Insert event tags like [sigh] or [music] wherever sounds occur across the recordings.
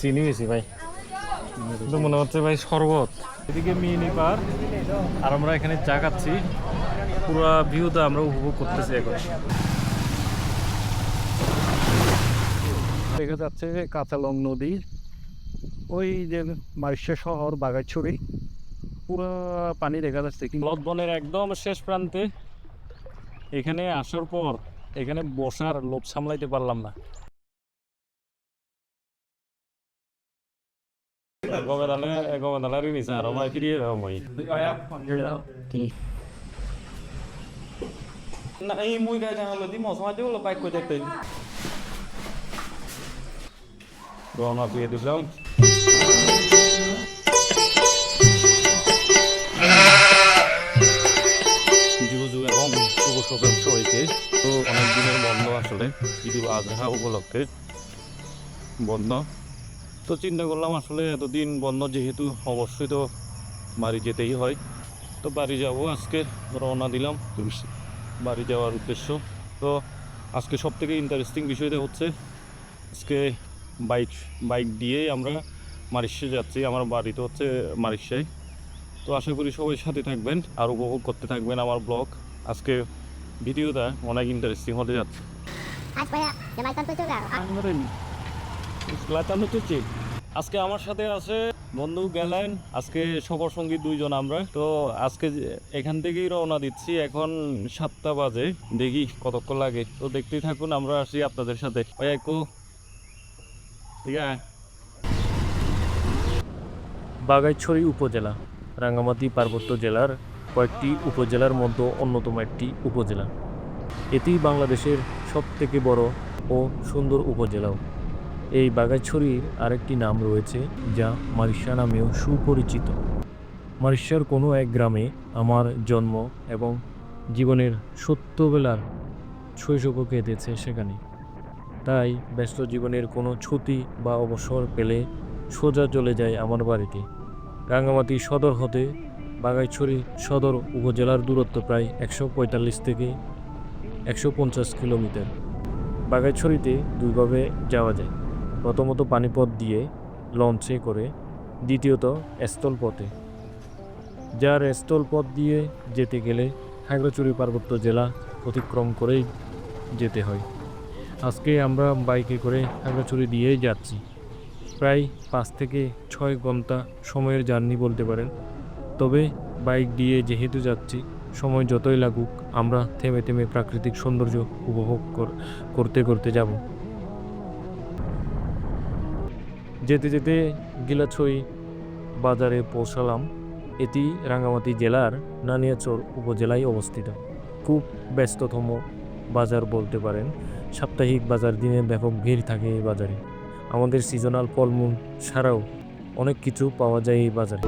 চিনি বেশি ভাই। কিন্তু মনে হচ্ছে ভাই শরবত। এদিকে মিনি পার আর আমরা এখানে চা খাচ্ছি। পুরো ভিউটা আমরা উপভোগ করতেছি এখন। দেখা যাচ্ছে কাঁচালং নদী ওই যে মারিশা শহর বাগাইছড়ি পুরো পানি দেখা যাচ্ছে। বনের একদম শেষ প্রান্তে এখানে আসার পর এখানে বসার লোভ সামলাইতে পারলাম না। গবেদালে গবেদালারই নিচে আরও ভাই ফিরিয়ে মই না এই মুই গাই জানালো দি মশ মাঝে হলো বাইক করে দেখতে রওনা দিয়ে দিলাম জুজু এবং শুভ সকাল সবাইকে তো অনেক দিনের বন্ধ আসলে ঈদুল আজহা উপলক্ষে বন্ধ তো চিন্তা করলাম আসলে এতদিন বন্ধ যেহেতু অবশ্যই তো বাড়ি যেতেই হয়। তো বাড়ি যাব আজকে রওনা দিলাম। বাড়ি যাওয়ার উদ্দেশ্য। তো আজকে সব থেকে ইন্টারেস্টিং বিষয়টা হচ্ছে আজকে বাইক বাইক দিয়েই আমরা মারিশে যাচ্ছি। আমার বাড়ি তো হচ্ছে মারিশায় তো আশা করি সবাই সাথে থাকবেন আর উপভোগ করতে থাকবেন আমার ব্লগ আজকে ভিডিওটা অনেক ইন্টারেস্টিং হতে যাচ্ছে। লাতানো তো চিট আজকে আমার সাথে আছে বন্ধু গেলেন আজকে সফর সঙ্গী দুইজন আমরা। তো আজকে এখান থেকেই রওনা দিচ্ছি, এখন সাতটা বাজে, দেখি কতক্ষণ লাগে। তো দেখতেই থাকুন, আমরা আসি আপনাদের সাথে। ওই একু ঠিক আছে? বাগাইছড়ি উপজেলা, রাঙ্গামাটি পার্বত্য জেলার কয়েকটি উপজেলার মধ্যে অন্যতম একটি উপজেলা। এটি বাংলাদেশের সবথেকে বড় ও সুন্দর উপজেলাও। এই বাগাইছড়ির আরেকটি নাম রয়েছে, যা মারিশা নামেও সুপরিচিত। মারিশার কোনো এক গ্রামে আমার জন্ম এবং জীবনের সত্যবেলার শৈশবও কেটেছে সেখানে। তাই ব্যস্ত জীবনের কোনো ছুটি বা অবসর পেলে সোজা চলে যায় আমার বাড়িতে। রাঙ্গামাটি সদর হতে বাগাইছড়ি সদর উপজেলার দূরত্ব প্রায় একশো পঁয়তাল্লিশ থেকে একশো পঞ্চাশ কিলোমিটার। বাগাইছড়িতে দুইভাবে যাওয়া যায়। প্রথমত পানিপথ দিয়ে লঞ্চে করে দ্বিতীয়ত স্থলপথে যার স্থলপথ দিয়ে যেতে গেলে খাগড়াছড়ি পার্বত্য জেলা অতিক্রম করেই যেতে হয়। আজকে আমরা বাইকে করে খাগড়াছড়ি দিয়েই যাচ্ছি। প্রায় পাঁচ থেকে ছয় ঘণ্টা সময়ের জার্নি বলতে পারেন। তবে বাইক দিয়ে যেহেতু যাচ্ছি, সময় যতই লাগুক, আমরা থেমে থেমে প্রাকৃতিক সৌন্দর্য উপভোগ কর- করতে করতে যাব। যেতে যেতে গিলাছই বাজারে পৌঁছালাম। এটি রাঙ্গামাটি জেলার নানিয়াচর উপজেলায় অবস্থিত। খুব ব্যস্ততম বাজার বলতে পারেন। সাপ্তাহিক বাজার দিনে ব্যাপক ভিড় থাকে এই বাজারে। আমাদের সিজনাল ফলমূল ছাড়াও অনেক কিছু পাওয়া যায় এই বাজারে।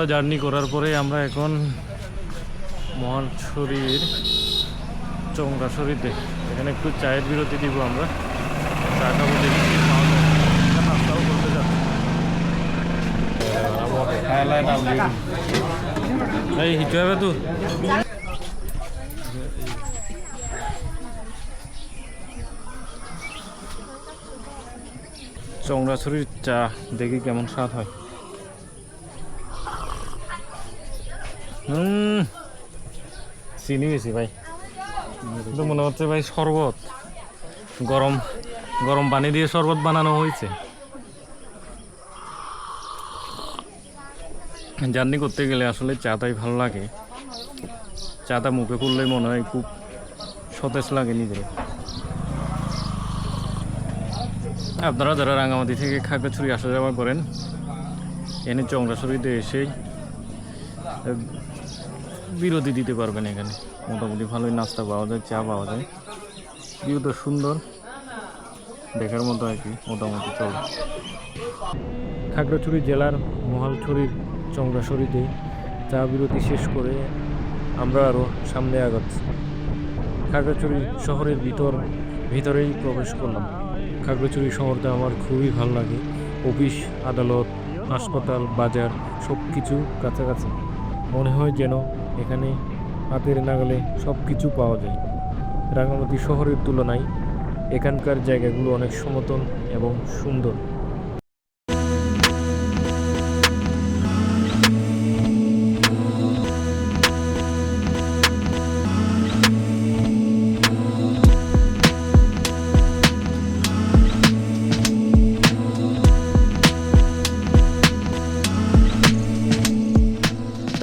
ঘণ্টা জার্নি করার পরে আমরা এখন মহানছড়ির চৌঙ্গাছড়িতে এখানে একটু চায়ের বিরতি দিব আমরা। চা খাব দেখি নাস্তাও করতে হবে চংরাছড়ির চা, দেখি কেমন স্বাদ হয়। হুম চিনি বেশি ভাই। কিন্তু মনে হচ্ছে ভাই শরবত। গরম গরম পানি দিয়ে শরবত বানানো হয়েছে। জার্নি করতে গেলে আসলে চাটাই ভালো লাগে। চাটা মুখে করলেই মনে হয় খুব সতেজ লাগে নিজের। আপনারা যারা রাঙামাটি থেকে খাগড়াছড়ি আসা যাওয়া করেন, এনে চংরাছড়িতে এসেই বিরতি দিতে পারবেন এখানে। মোটামুটি ভালোই নাস্তা পাওয়া যায়, চা পাওয়া যায়। ভিউটা সুন্দর। দেখার মতো আর কি, মোটামুটি চলে। খাগড়াছড়ি জেলার মহালছড়ির চংরাছড়িতে চা বিরতি শেষ করে আমরা আরও সামনে আগাচ্ছি। খাগড়াছড়ি শহরের ভিতর, ভিতরেই প্রবেশ করলাম। খাগড়াছড়ি শহরটা আমার খুবই ভালো লাগে। অফিস, আদালত, হাসপাতাল, বাজার সব কিছু কাছাকাছি। মনে হয় যেন এখানে হাতের নাগালে সব কিছু পাওয়া যায়। রাঙামাটি শহরের তুলনায় এখানকার জায়গাগুলো অনেক সমতল এবং সুন্দর।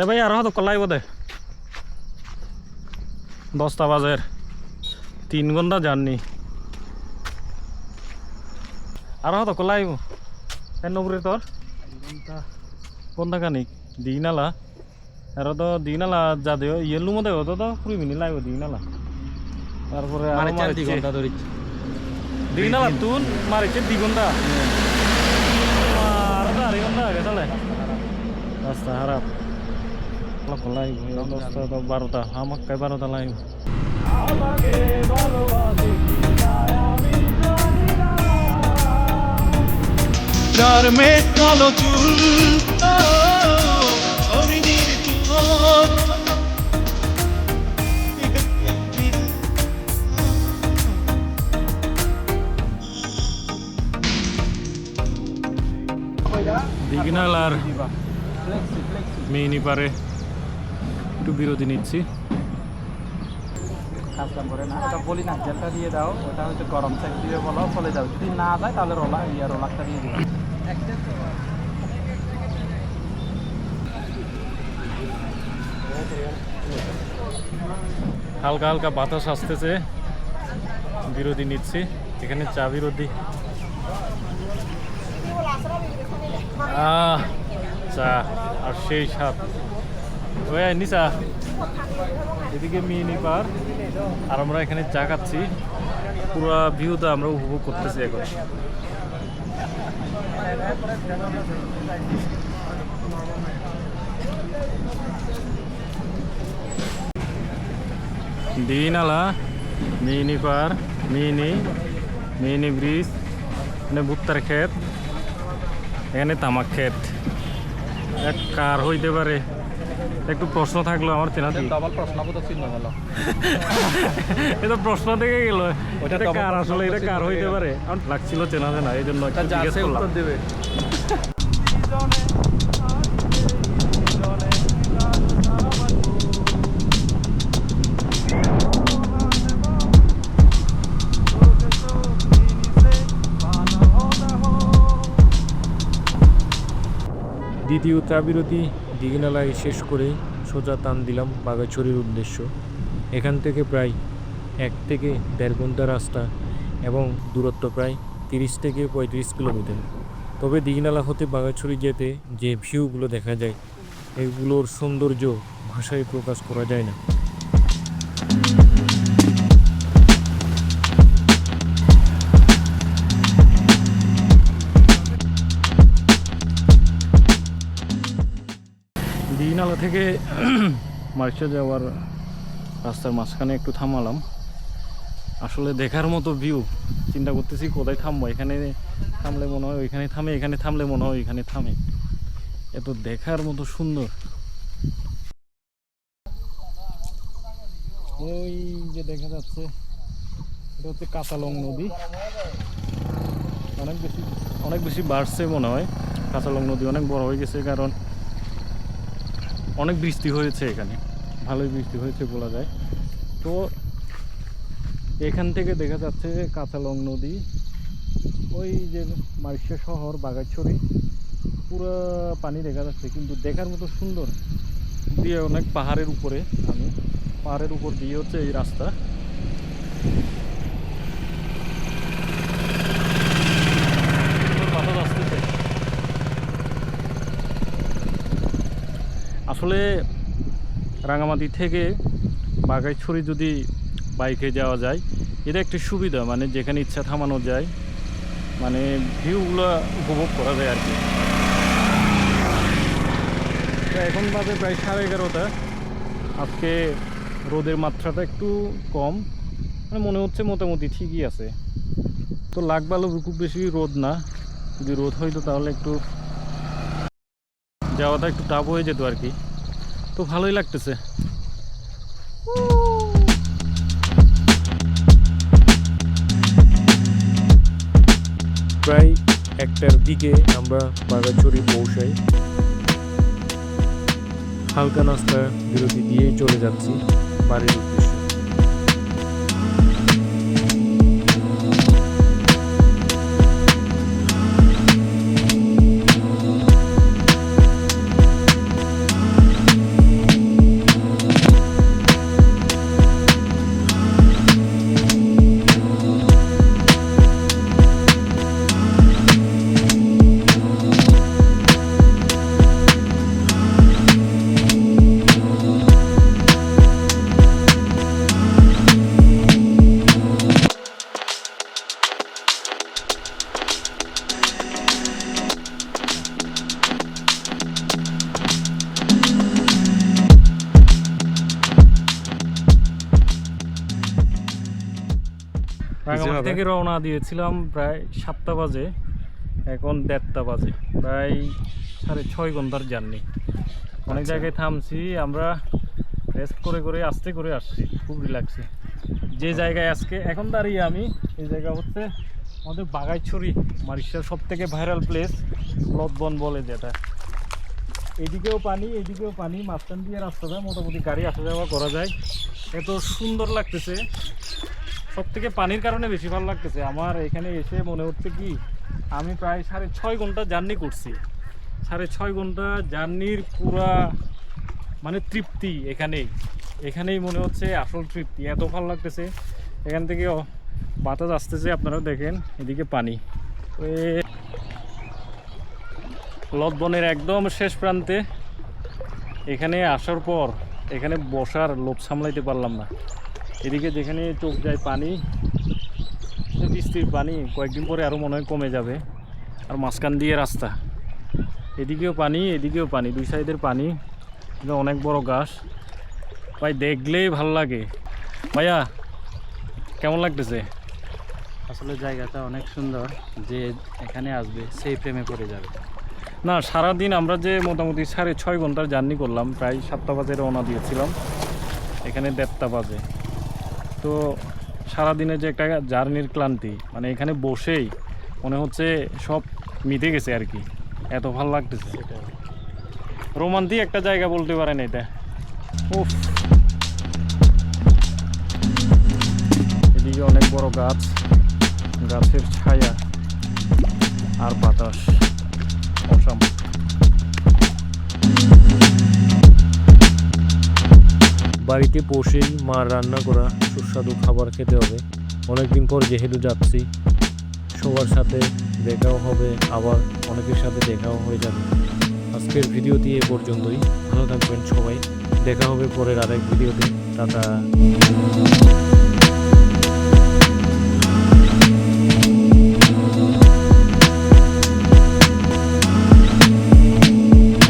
ভাই, আর হয়তো কলাই বোধে দশটা বাজের তিন ঘণ্টা জার্নি। আর হয়তো কলাই এর নবরে তোর? কোনটা কানি দিনালা আর তো দিনালা যা দেও ইয়েলু মধ্যে হতো তো কুড়ি মিনিট লাগবে দিনালা তারপরে আরও মারিচ্ছে। দিনালা তুন মারিছে দি ঘণ্টা। আর তো আড়াই ঘণ্টা আগে তাহলে রাস্তা খারাপ। কলাই দশটা তো বারোটা আমার কাই বারোটা লাইন যার মেঘ কালো চুল পারে। একটু বিরতি নিচ্ছি। কাজ কাম করে না ওটা বলি না জেলটা দিয়ে দাও ওটা হচ্ছে গরম সেক দিয়ে বলো চলে যাও যদি না যায় তাহলে রোলা ইয়া রোলাকটা দিয়ে দিও। হালকা হালকা বাতাস আসতেছে। বিরতি নিচ্ছি। এখানে চা আহ চা আর সেই স্বাদ। ওই নিচা। এদিকে মিনি পার আর আমরা এখানে চা খাচ্ছি। পুরো ভিউটা আমরা উপভোগ করতেছি এখন। দিনালা মিনি পার মিনি মিনি ব্রিজ মানে ভুট্টার ক্ষেত, এখানে তামাক ক্ষেত। এক কার হইতে পারে। একটু প্রশ্ন থাকল আমার চেনা ডবল প্রশ্নবোধক চিহ্ন হলো। [laughs] এটা প্রশ্ন থেকে গেল। এটা কার আসলে এটা কার হইতে পারে? আমার লাগছিল চেনা চেনা এই জন্য একটু জিজ্ঞেস করলাম। দেবে। দ্বিতীয় চা বিরতি দিঘিনালায় শেষ করে সোজা টান দিলাম বাগাছড়ির উদ্দেশ্য। এখান থেকে প্রায় এক থেকে দেড় ঘণ্টা রাস্তা এবং দূরত্ব প্রায় তিরিশ থেকে পঁয়ত্রিশ কিলোমিটার। তবে দিঘিনালা হতে বাগাছড়ি যেতে যে ভিউগুলো দেখা যায়, এগুলোর সৌন্দর্য ভাষায় প্রকাশ করা যায় না। দিনালা থেকে মার্চে যাওয়ার রাস্তার মাঝখানে একটু থামালাম। আসলে দেখার মতো ভিউ চিন্তা করতেছি কোথায় থামবো? এখানে থামলে মনে হয় ওইখানে থামে, এখানে থামলে মনে হয় ওইখানে থামে। এত দেখার মতো সুন্দর। ওই যে দেখা যাচ্ছে, এটা হচ্ছে কাঁচালং নদী। অনেক বেশি অনেক বেশি বাড়ছে মনে হয়। কাঁচালং নদী অনেক বড় হয়ে গেছে, কারণ অনেক বৃষ্টি হয়েছে এখানে। ভালোই বৃষ্টি হয়েছে বলা যায়। তো এখান থেকে দেখা যাচ্ছে কাঁচালং নদী ওই যে মালয়েশিয়া শহর বাগাইছড়ি পুরো পানি দেখা যাচ্ছে কিন্তু দেখার মতো সুন্দর। দিয়ে অনেক পাহাড়ের উপরে আমি পাহাড়ের উপর দিয়ে হচ্ছে এই রাস্তা বাতাস আসতেছে। আসলে রাঙামাটি থেকে বাগাইছড়ি যদি বাইকে যাওয়া যায়, এটা একটি সুবিধা মানে যেখানে ইচ্ছা থামানো যায় মানে ভিউগুলো উপভোগ করা যায় আর কি। এখন বাজে প্রায় সাড়ে এগারোটা। আজকে রোদের মাত্রাটা একটু কম মানে মনে হচ্ছে মোটামুটি ঠিকই আছে। তো লাগ ভালো খুব বেশি রোদ না, যদি রোদ হইতো তাহলে একটু যাওয়াটা একটু টাফ হয়ে যেত আর কি। তো ভালোই লাগতেছে। প্রায় একটার দিকে আমরা বাগাচুরি পৌঁছাই। হালকা নাস্তা বিরতি দিয়েই চলে যাচ্ছি বাড়ির উদ্দেশ্যে। থেকে রওনা দিয়েছিলাম প্রায় সাতটা বাজে এখন দেড়টা বাজে প্রায় সাড়ে ছয় ঘণ্টার জার্নি। অনেক জায়গায় থামছি আমরা রেস্ট করে করে আস্তে করে আসছি খুব রিল্যাক্সে যে জায়গায় আজকে এখন দাঁড়িয়ে আমি এই জায়গা হচ্ছে আমাদের বাগাইছড়ি মারিশার সব থেকে ভাইরাল প্লেস লতবন বলে যেটা। এদিকেও পানি এদিকেও পানি মাঝখান দিয়ে রাস্তাটা মোটামুটি গাড়ি আসা যাওয়া করা যায়। এত সুন্দর লাগতেছে। সব থেকে পানির কারণে বেশি ভালো লাগতেছে। আমার এখানে এসে মনে হচ্ছে কি, আমি প্রায় সাড়ে ছয় ঘণ্টা জার্নি করছি। সাড়ে ছয় ঘণ্টা জার্নির পুরা মানে তৃপ্তি এখানেই। এখানেই মনে হচ্ছে আসল তৃপ্তি। এত ভালো লাগতেছে। এখান থেকে বাতাস আসতেছে আপনারা দেখেন, এদিকে পানি। লতবনের একদম শেষ প্রান্তে এখানে আসার পর এখানে বসার লোভ সামলাইতে পারলাম না। এদিকে যেখানে চোখ যায় পানি বৃষ্টির পানি কয়েকদিন পরে আরও মনে হয় কমে যাবে। আর মাঝখান দিয়ে রাস্তা। এদিকেও পানি এদিকেও পানি দুই সাইডের পানি। অনেক বড় গাছ। ভাই দেখলেই ভালো লাগে। ভাইয়া কেমন লাগতেছে? আসলে জায়গাটা অনেক সুন্দর। যে এখানে আসবে সেই প্রেমে পড়ে যাবে। না সারাদিন আমরা যে মোটামুটি সাড়ে ছয় ঘণ্টার জার্নি করলাম প্রায় সাতটা বাজে রওনা দিয়েছিলাম। এখানে দেড়টা বাজে। তো সারাদিনে যে একটা জার্নির ক্লান্তি মানে এখানে বসেই মনে হচ্ছে সব মিটে গেছে আর কি। এত ভালো লাগতেছে। রোমান্টিক একটা জায়গা বলতে পারেন এটা। উফ। এদিকে অনেক বড় গাছ, গাছের ছায়া আর বাতাস। বাড়িতে বসেই মা রান্না করা, সুস্বাদু খাবার খেতে হবে। অনেকদিন পর যেহেতু যাচ্ছি, সবার সাথে দেখাও হবে, আবার অনেকের সাথে দেখাও হয়ে যাবে। আজকের ভিডিওটি এ পর্যন্তই। ভালো থাকবেন সবাই। দেখা হবে পরের আরেক ভিডিওতে। টাটা।